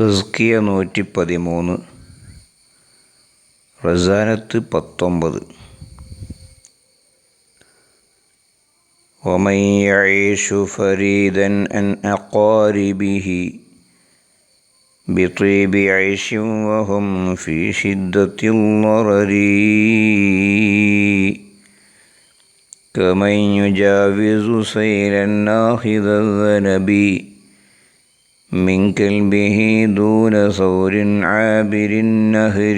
തസ്കിയ നൂറ്റി പതിമൂന്ന് റസാനത്ത് പത്തൊമ്പത് ومن يعيش فريدا عن أقاربه بطيب عيش وهم في شدة الضرر كمن يجاوز سيلا ناخذ الذنب من كلبه دون ثور عابر النهر.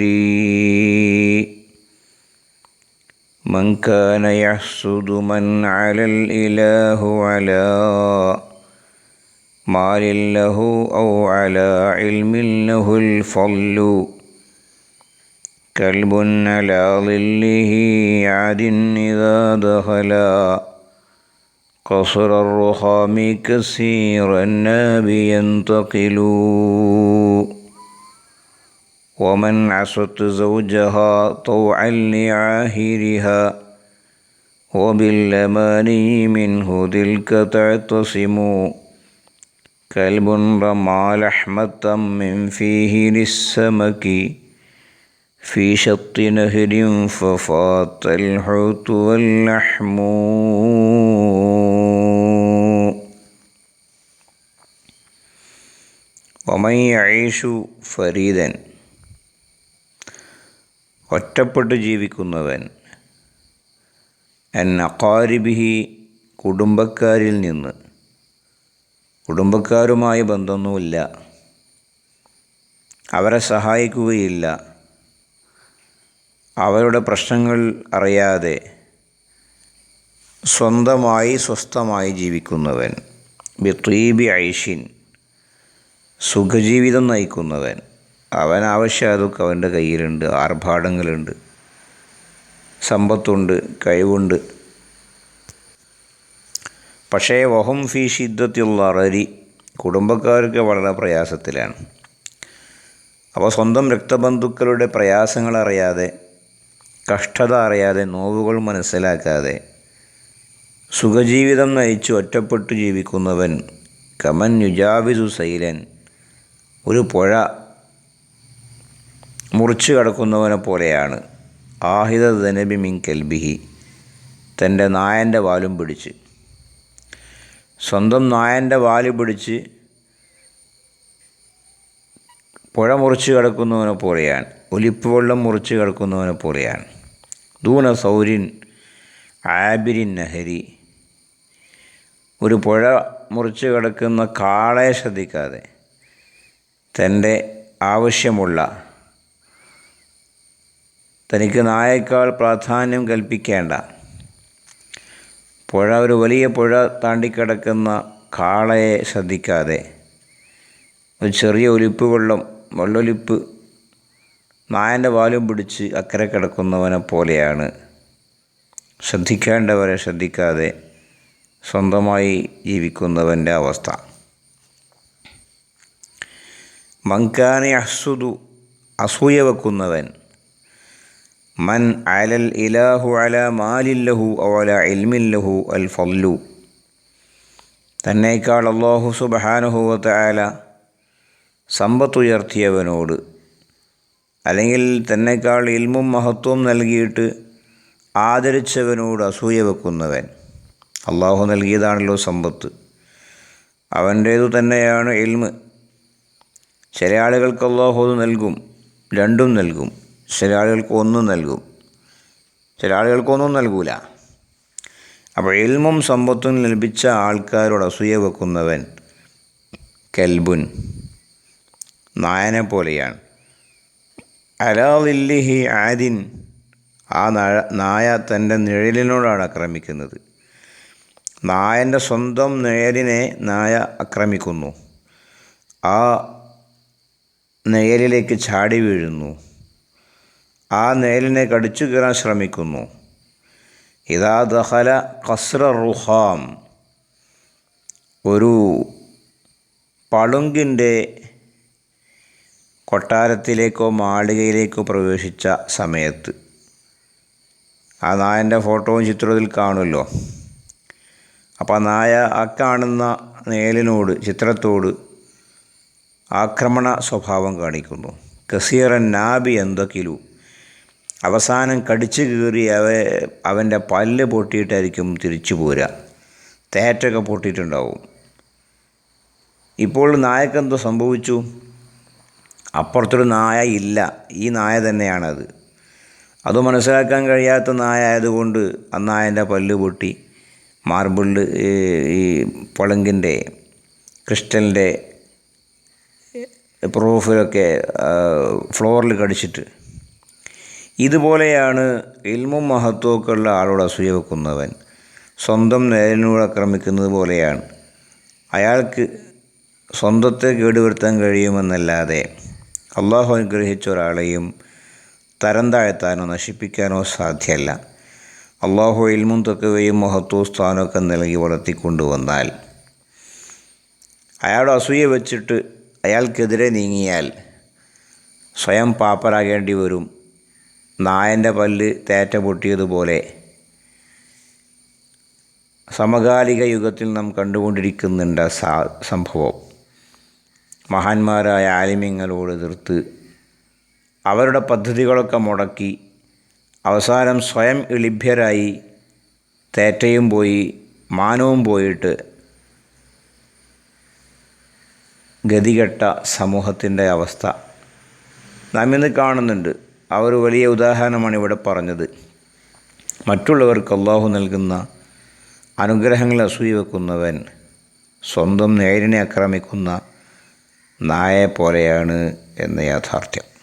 من كان يحسد من على الإله على مال له أو على علم له الفضل. كلب على ظله عاد إذا دخلا. قصر الرخام كثير الناب ينتقل ومن عصت زوجها طوعا لعاهرها وبالأماني منه تلك تعتصم. كلب رمى لحمة من فيه للسمك في شط نهر ففات الحوت واللحم ഒമൈ അയേഷു ഫരീദൻ. ഒറ്റപ്പെട്ടു ജീവിക്കുന്നവൻ. എൻ അക്കാരിബിഹി കുടുംബക്കാരിൽ നിന്ന്. കുടുംബക്കാരുമായി ബന്ധമൊന്നുമില്ല. അവരെ സഹായിക്കുകയില്ല. അവരുടെ പ്രശ്നങ്ങൾ അറിയാതെ സ്വന്തമായി സ്വസ്ഥമായി ജീവിക്കുന്നവൻ. ബിത്തീബി ഐഷിൻ. സുഖജീവിതം നയിക്കുന്നവൻ. അവൻ ആവശ്യമതൊക്കെ അവന്റെ കയ്യിലുണ്ട് ആർഭാടങ്ങളുണ്ട്. സമ്പത്തുണ്ട് കഴിവുണ്ട്. പക്ഷേ വഹം ഫി ഷിദ്ദത്തിലുള്ള അറരി കുടുംബക്കാർക്ക് വളരെ പ്രയാസത്തിലാണ്. അപ്പോൾ സ്വന്തം രക്തബന്ധുക്കളുടെ പ്രയാസങ്ങൾ അറിയാതെ കഷ്ടത അറിയാതെ നോവുകൾ മനസ്സിലാക്കാതെ സുഖജീവിതം നയിച്ച് ഒറ്റപ്പെട്ടു ജീവിക്കുന്നവൻ കമൻ യുജാവിസു സൈലൻ. ഒരു പുഴ മുറിച്ചു കടക്കുന്നവനെ പോലെയാണ്. ആഹിത ദനബി മിൻ കെൽബിഹി. തന്റെ നായന്റെ വാലും പിടിച്ച്. സ്വന്തം നായന്റെ വാൽ പിടിച്ച് പുഴ മുറിച്ച് കിടക്കുന്നവനെ പോലെയാണ്. ഒലിപ്പ് വെള്ളം മുറിച്ച് കിടക്കുന്നവനെ പോലെയാണ്. ദൂന സൗരിൻ ആബിരിൻ നഹരി. ഒരു പുഴ മുറിച്ച് കിടക്കുന്ന കാളയെ ശ്രദ്ധിക്കാതെ. തന്റെ ആവശ്യമുള്ള തനിക്ക് നായേക്കാൾ പ്രാധാന്യം കൽപ്പിക്കേണ്ട. പുഴ ഒരു വലിയ പുഴ താണ്ടിക്കിടക്കുന്ന കാളയെ ശ്രദ്ധിക്കാതെ ഒരു ചെറിയ ഒലിപ്പ് വെള്ളം വെള്ളൊലിപ്പ് നായന്റെ വാലും പിടിച്ച് അക്കരെ കിടക്കുന്നവനെ പോലെയാണ്. ശ്രദ്ധിക്കേണ്ടവരെ ശ്രദ്ധിക്കാതെ സ്വന്തമായി ജീവിക്കുന്നവന്റെ അവസ്ഥ. മങ്കാനെ അസുതു അസൂയ വെക്കുന്നവൻ. മൻ അലൽ ഇലാഹു അല മാലില്ലഹു അവല ഇൽമില്ലഹു അൽ ഫല്ലു തന്നേക്കാൾ അള്ളാഹു സുബഹാനുഹുവത്ത് ആല സമ്പത്തുയർത്തിയവനോട് അല്ലെങ്കിൽ തന്നേക്കാൾ ഇൽമും മഹത്വവും നൽകിയിട്ട് ആദരിച്ചവനോട് അസൂയ വെക്കുന്നവൻ. അള്ളാഹു നൽകിയതാണല്ലോ സമ്പത്ത്. അവന്റേതു തന്നെയാണ് ഇൽമ്. ചില ആളുകൾക്ക് അള്ളാഹു നൽകും രണ്ടും നൽകും. ചില ആളുകൾക്ക് ഒന്നും നൽകും. ചില ആളുകൾക്ക് ഒന്നും നൽകൂല. അപ്പോൾ എൽമും സമ്പത്തും ലഭിച്ച ആൾക്കാരോട് അസൂയ വെക്കുന്നവൻ കെൽബുൻ നായനെ പോലെയാണ്. അലാദില്ലിഹി ആദിൻ ആ നായ തന്റെ നിഴലിനോടാണ് ആക്രമിക്കുന്നത്. നായന്റെ സ്വന്തം നിഴലിനെ നായ ആക്രമിക്കുന്നു. ആ നിഴലിലേക്ക് ചാടി വീഴുന്നു. ആ നേലിനെ കടിച്ചു കയറാൻ ശ്രമിക്കുന്നു. ഇതാ ദഹല കസ്ര റുഹാം. ഒരു പളുങ്കിന്റെ കൊട്ടാരത്തിലേക്കോ മാളികയിലേക്കോ പ്രവേശിച്ച സമയത്ത്. ആ നായന്റെ ഫോട്ടോയും ചിത്രത്തിൽ കാണുമല്ലോ. അപ്പോൾ നായ ആ കാണുന്ന നേലിനോട് ചിത്രത്തോട് ആക്രമണ സ്വഭാവം കാണിക്കുന്നു. കസീറൻ നാബി എന്തൊക്കിലു അവസാനം കടിച്ചു കീറി അവ അവന്റെ പല്ല് പൊട്ടിയിട്ടായിരിക്കും തിരിച്ചു പോരുക. തേറ്റൊക്കെ പൊട്ടിയിട്ടുണ്ടാവും. ഇപ്പോൾ നായക്കെന്തോ സംഭവിച്ചു? അപ്പുറത്തൊരു നായ ഇല്ല. ഈ നായ തന്നെയാണത്. അത് മനസ്സിലാക്കാൻ കഴിയാത്ത നായ ആയതുകൊണ്ട് ആ നായന്റെ പല്ല് പൊട്ടി. മാർബിളിൽ ഈ പളുങ്കിന്റെ ക്രിസ്റ്റലിന്റെ പ്രൂഫിലൊക്കെ ഫ്ലോറിൽ കടിച്ചിട്ട്. ഇതുപോലെയാണ് ഇൽമും മഹത്വമൊക്കെ ഉള്ള ആളോട് അസൂയ വെക്കുന്നവൻ. സ്വന്തം നേരിനോട് ആക്രമിക്കുന്നത് പോലെയാണ്. അയാൾക്ക് സ്വന്തത്തെ കേടുവരുത്താൻ കഴിയുമെന്നല്ലാതെ അള്ളാഹു അനുഗ്രഹിച്ച ഒരാളെയും തരം താഴ്ത്താനോ നശിപ്പിക്കാനോ സാധ്യമല്ല അള്ളാഹു ഇൽമും തൊക്കവയും മഹത്വവും സ്ഥാനമൊക്കെ നൽകി വളർത്തിക്കൊണ്ടുവന്നാൽ അയാളുടെ അസൂയ വെച്ചിട്ട് അയാൾക്കെതിരെ നീങ്ങിയാൽ സ്വയം പാപ്പരാകേണ്ടി വരും. നായന്റെ പല്ല് തേറ്റ പൊട്ടിയതുപോലെ സമകാലിക യുഗത്തിൽ നാം കണ്ടുകൊണ്ടിരിക്കുന്നുണ്ട് സാ സംഭവം. മഹാന്മാരായ ആലിമ്യങ്ങളോട് എതിർത്ത് അവരുടെ പദ്ധതികളൊക്കെ മുടക്കി അവസാനം സ്വയം എളിഭ്യരായി തേറ്റയും പോയി മാനവും പോയിട്ട് ഗതികെട്ട സമൂഹത്തിന്റെ അവസ്ഥ. നാം ഇന്ന് കാണുന്നുണ്ട്. ഒരു വലിയ ഉദാഹരണമാണ് ഇവിടെ പറഞ്ഞത്. മറ്റുള്ളവർക്ക് അള്ളാഹു നൽകുന്ന അനുഗ്രഹങ്ങൾ അസൂയ വെക്കുന്നവൻ സ്വന്തം നേരിനെ ആക്രമിക്കുന്ന നായെ പോലെയാണ് എന്ന യാഥാർത്ഥ്യം.